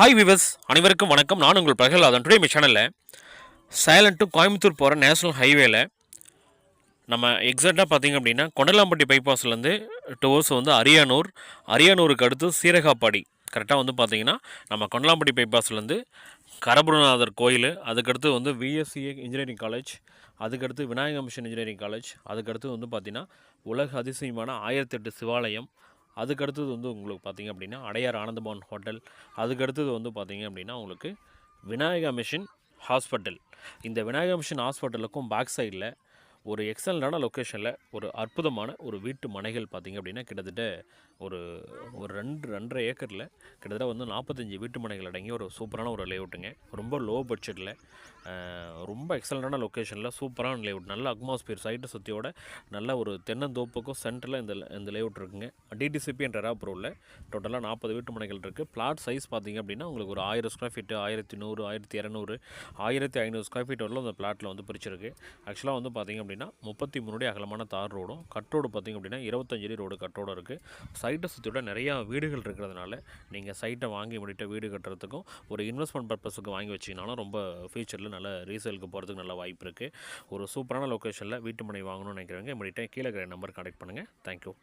Hi விவஸ் அனைவருக்கும் வணக்கம். நான் உங்கள் பிரகலாதன். டுடே mi சேனலில் சைலண்ட் டு கோயம்புத்தூர் போகிற நேஷனல் ஹைவேல நம்ம எக்ஸாக்டாக பார்த்தீங்க அப்படின்னா கொண்டலாம்பட்டி பைபாஸ்லேருந்து டுவர்ஸ் வந்து அரியானூர். அரியானூருக்கு அடுத்து சீரகாப்பாடி. கரெக்டாக வந்து பார்த்தீங்கன்னா நம்ம கொண்டலாம்பட்டி பைபாஸ்லேருந்து கரபுரநாதர் கோயில் அதுக்கடுத்து வந்து விஎஸ்சிஏ இன்ஜினியரிங் காலேஜ் அதுக்கடுத்து விநாயக மிஷன் இன்ஜினியரிங் காலேஜ் அதுக்கடுத்து வந்து பார்த்திங்கன்னா உலக அதிசயமான ஆயிரத்தெட்டு சிவாலயம் அதுக்கடுத்தது வந்து உங்களுக்கு பார்த்தீங்க அப்படின்னா அடையார் ஆனந்தபவன் ஹோட்டல். அதுக்கடுத்தது வந்து பார்த்திங்க அப்படின்னா உங்களுக்கு விநாயகா மிஷன் ஹாஸ்பிட்டல். இந்த விநாயகா மிஷன் ஹாஸ்பிட்டலுக்கும் பேக் சைடில் ஒரு எக்ஸலண்டான லொக்கேஷனில் ஒரு அற்புதமான ஒரு வீட்டு மனைகள் பார்த்திங்க அப்படின்னா கிட்டத்தட்ட ஒரு ஒரு ரெண்டு ரெண்டரை ஏக்கரில் கிட்டத்தட்ட வந்து நாற்பத்தஞ்சு வீட்டு மனைகள் அடங்கி ஒரு சூப்பரான ஒரு லேஅவுட்டுங்க ரொம்ப லோ பட்ஜெட்டில் ரொம்ப எக்ஸலண்டான லொக்கேஷனில் சூப்பரான லேஅவுட் நல்ல அட்மாஸ்பியர் சைட்டை சுற்றியோட நல்ல ஒரு தென்னந்தோப்புக்கும் சென்டரில் இந்த இந்த லேஅவுட் இருக்குங்க. டிடிசிபி என்ற அப்ரூவில் டோட்டலாக நாற்பது வீட்டு மனைகள் இருக்குது பிளாட் சைஸ் பார்த்தீங்க அப்படின்னா உங்களுக்கு ஒரு ஆயிரம் ஸ்கொயர் ஃபீட்டு ஆயிரத்தி நூறு ஆயிரத்தி இரநூறு ஆயிரத்தி ஐநூறு ஸ்கொயர் ஃபீட் வரலும் அந்த பிளாட்டில் வந்து பிரிச்சிருக்கு. ஆக்சுவலாக வந்து பார்த்தீங்க அப்படின்னா முப்பத்தி மூணு அகலமான தார் ரோடும் கட் ரோடு அப்படின்னா இருபத்தஞ்சு அடி ரோடு கட் ரோடு இருக்குது சைட்டை சுற்றியோட நிறையா வீடுகள் இருக்கிறதுனால நீங்கள் சைட்டை வாங்கி முடிட்ட வீடு கட்டுறதுக்கும் ஒரு இன்வெஸ்ட்மெண்ட் பர்பஸுக்கு வாங்கி வச்சிங்கனாலும் ரொம்ப ஃபியூச்சரில் நல்ல ரீசேலுக்கு போகிறதுக்கு நல்ல வாய்ப்பு இருக்குது ஒரு சூப்பரான லொக்கேஷனில் வீட்டு மனை வாங்கணும்னு நினைக்கிறவங்க முடிட்ட கீழே இருக்கிற நம்பர் கான்டெக்ட் பண்ணுங்கள் தேங்க்யூ